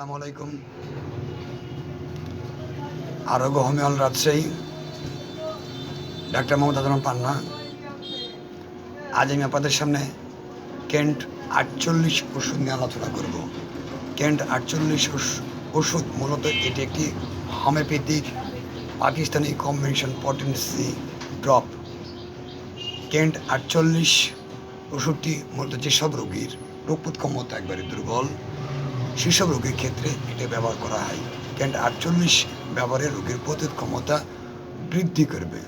আসসালামু আলাইকুম। আরোগ্য হোমিওল রাজশাহী। ডাক্তার মোহাম্মদ আদম পান্না। আজ আমি আপনাদের সামনে কেন্ট আটচল্লিশ ওষুধ নিয়ে আলোচনা করব। কেন্ট আটচল্লিশ ওষুধ মূলত এটি একটি homeopathic Pakistani combination potency drop. Kent আটচল্লিশ ওষুধটি মূলত যেসব রোগীর রোগ ক্ষমতা একবারে দুর্বল সেসব রোগীর ক্ষেত্রে এটা ব্যবহার করা হয়। কেন্ট আটচল্লিশ ব্যবহারে রোগীর প্রতিরোধ ক্ষমতা বৃদ্ধি করবে।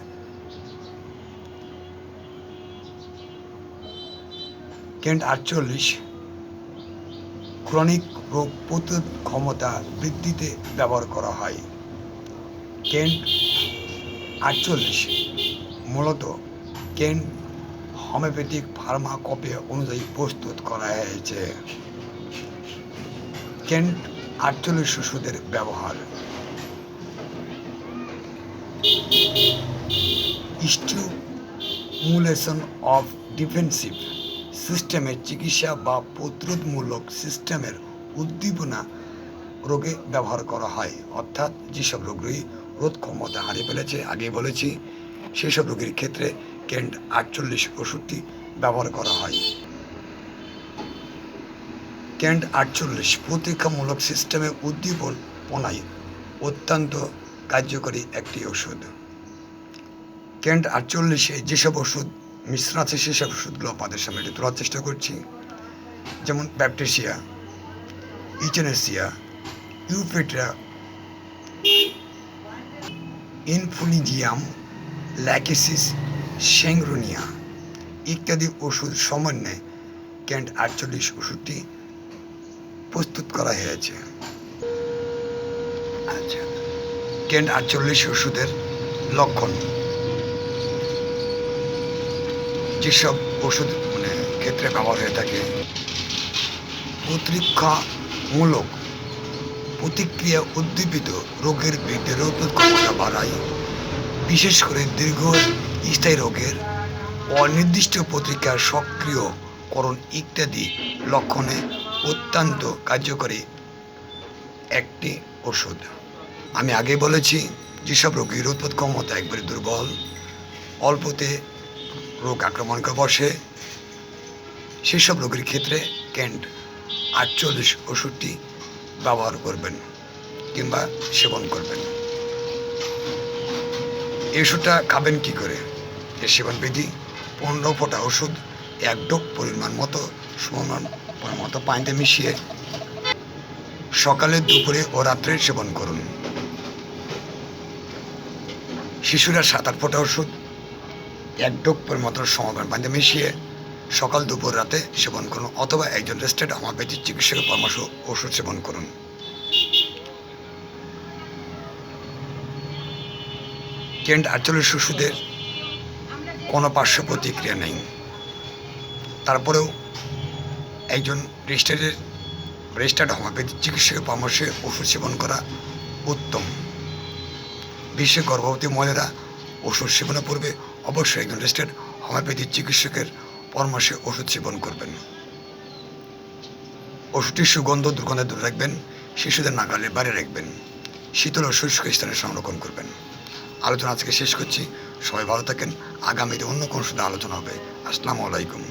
কেন্ট আটচল্লিশ ক্রনিক রোগ প্রতিরোধ ক্ষমতা বৃদ্ধিতে ব্যবহার করা হয়। কেন্ট আটচল্লিশ মূলত কেন্ট হোমিওপ্যাথিক ফার্মাকপে অনুযায়ী প্রস্তুত করা হয়েছে। কেন্ট আটচল্লিশ ওষুধের ব্যবহার। স্টিমুলেশন অফ ডিফেন্সিভ সিস্টেমের চিকিৎসা বা প্রতিরোধমূলক সিস্টেমের উদ্দীপনা রোগে ব্যবহার করা হয়। অর্থাৎ যেসব রোগী রোধ ক্ষমতা হারিয়ে ফেলেছে আগে বলেছি, সেসব রোগীর ক্ষেত্রে কেন্ট আটচল্লিশ ওষুধটি ব্যবহার করা হয়। কেন্ট আটচল্লিশ প্রতীক্ষামূলক সিস্টেমে উদ্দীপনায় অত্যন্ত কার্যকরী একটি ওষুধ। ক্যান্ট আটচল্লিশে যেসব ওষুধ, মিশ্রণ আছে সেসব ওষুধগুলো আপনাদের সামনে তোলার চেষ্টা করছি। যেমন ব্যাপটেসিয়া, ইচেনেসিয়া ইউপেট্রা ইনফুলিজিয়াম, ল্যাকেসিস সেংরোনিয়া ইত্যাদি ওষুধ সমন্বয়ে ক্যান্ট আটচল্লিশ ওষুধটি প্রস্তুত করা হয়েছে। আচ্ছা। ক্যান্ট আটচল্লিশ ওষুধের লক্ষণ। যেসব ওষুধ মানে ক্ষেত্রে ব্যবহার হয়ে থাকে, প্রতিরক্ষামূলক প্রতিক্রিয়া উদ্দীপিত রোগের বিরুদ্ধে রোগ ক্ষমতা বাড়ায়। বিশেষ করে দীর্ঘ স্থায়ী রোগের অনির্দিষ্ট প্রতিক্রিয়ার সক্রিয়করণ ইত্যাদি লক্ষণে অত্যন্ত কার্যকরী একটি ওষুধ। আমি আগে বলেছি, যেসব রোগীর উৎপাদ ক্ষমতা একবারে দুর্বল, অল্পতে রোগ আক্রমণ করে বসে, সেসব রোগীর ক্ষেত্রে ক্যান্ট আটচল্লিশ ওষুধটি ব্যবহার করবেন কিংবা সেবন করবেন। এই ওষুধটা খাবেন কি করে? এর সেবন বিধি, পনেরো ফোঁটা ওষুধ, এক ডোক পরিমাণ মতো সমান পরিমাণ মতো পানিতে মিশিয়ে সকালে দুপুরে ও রাত্রে সেবন করুন। শিশুরা সাত আট ফোঁটা ওষুধ, এক ডোক মতো সমাধান পানিতে মিশিয়ে সকাল দুপুর রাতে সেবন করুন, অথবা একজন রেস্টেড হোমিওপ্যাথি চিকিৎসকের পরামর্শ ওষুধ সেবন করুন। কেন্ট আটচল্লিশ শিশুদের কোনো পার্শ্ব প্রতিক্রিয়া নেই। তারপরেও একজন রেজিস্টারের, রেজিস্টার্ড হোমিওপ্যাথি চিকিৎসকের পরামর্শে ওষুধ সেবন করা উত্তম। বিশ্বে গর্ভবতী মহিলারা ওষুধ সেবনের পূর্বে অবশ্যই একজন রেজিস্টার্ড হোমিওপ্যাথি চিকিৎসকের পরামর্শে ওষুধ সেবন করবেন। ওষুধটির সুগন্ধ দুর্গন্ধে দূরে রাখবেন, শিশুদের নাগালের বাইরে রাখবেন, শীতল ও শুষ্ক স্থানে সংরক্ষণ করবেন। আলোচনা আজকে শেষ করছি। সবাই ভালো থাকেন। আগামীতে অন্য কোনো সাথে আলোচনা হবে। আসসালামু আলাইকুম।